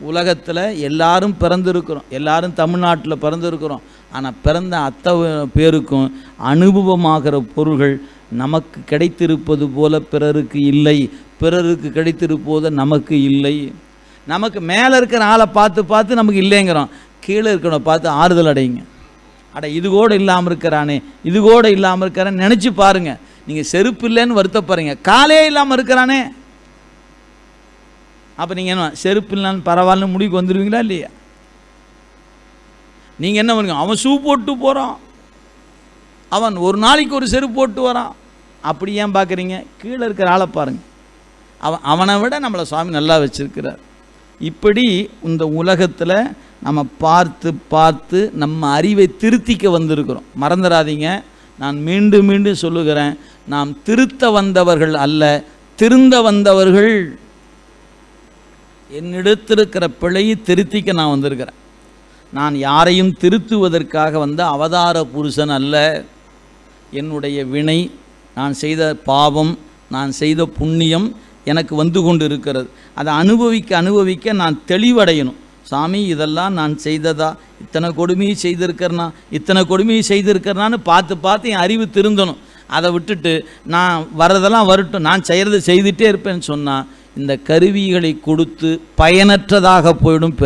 உலகத்தில் எல்லாரும் பிறந்திருக்கிறோம். எல்லாரும் தமிழ்நாட்டில் பிறந்திருக்கிறோம். ஆனால் பிறந்த அத்தனை பேருக்கும் அனுபவமாகிற பொருள்கள் நமக்கு கிடைத்திருப்பது போல பிறருக்கு இல்லை. பிறருக்கு கிடைத்திருப்போது நமக்கு இல்லை. நமக்கு மேலே இருக்கிற ஆளை பார்த்து பார்த்து நமக்கு இல்லைங்கிறோம். கீழே இருக்கிறவனை பார்த்து ஆறுதல் அடையுங்க. அட இது கூட இல்லாமல் இருக்கிறானே. இது கூட இல்லாமல் இருக்கிறான்னு நினச்சி பாருங்கள் நீங்கள் செருப்பு இல்லைன்னு வருத்தப்படுறீங்க. காலே இல்லாமல் இருக்கிறானே. அப்போ நீங்கள் என்ன செருப்பு இல்லைன்னு பரவாயில்லன்னு முடிவுக்கு வந்துடுவீங்களா இல்லையா? நீங்கள் என்ன பண்ணுங்க அவன் ஷூ போட்டு போகிறான் அவன் ஒரு நாளைக்கு ஒரு செருப்பு போட்டு வரான். அப்படி ஏன் பார்க்குறீங்க கீழே இருக்கிற ஆளை பாருங்கள் அவன் அவனை விட நம்மளை சுவாமி நல்லா வச்சுருக்கிறார். இப்படி இந்த உலகத்தில் நம்ம பார்த்து பார்த்து நம்ம அறிவை திருத்திக்க வந்திருக்கிறோம். மறந்துடாதீங்க. நான் மீண்டும் மீண்டும் சொல்லுகிறேன். நாம் திருத்த வந்தவர்கள் அல்ல திருந்த வந்தவர்கள். என்னிடத்திருக்கிற பிழையை திருத்திக்க நான் வந்திருக்கிறேன். நான் யாரையும் திருத்துவதற்காக வந்த அவதார புருஷன் அல்ல. என்னுடைய வினை நான் செய்த பாவம் நான் செய்த புண்ணியம் எனக்கு வந்து கொண்டு இருக்கிறது அதை அனுபவிக்க அனுபவிக்க நான் தெளிவடையணும். சாமி இதெல்லாம் நான் செய்ததா? இத்தனை கொடுமையை செய்திருக்கிறனா? இத்தனை கொடுமையை செய்திருக்கிறனான்னு பார்த்து பார்த்து என் அறிவு திருந்தணும். அதை விட்டுட்டு நான் வரதெல்லாம் வரட்டும் நான் செய்கிறத செய்துட்டே இருப்பேன்னு சொன்னால் இந்த கருவிகளை கொடுத்து பயனற்றதாக போயிடும்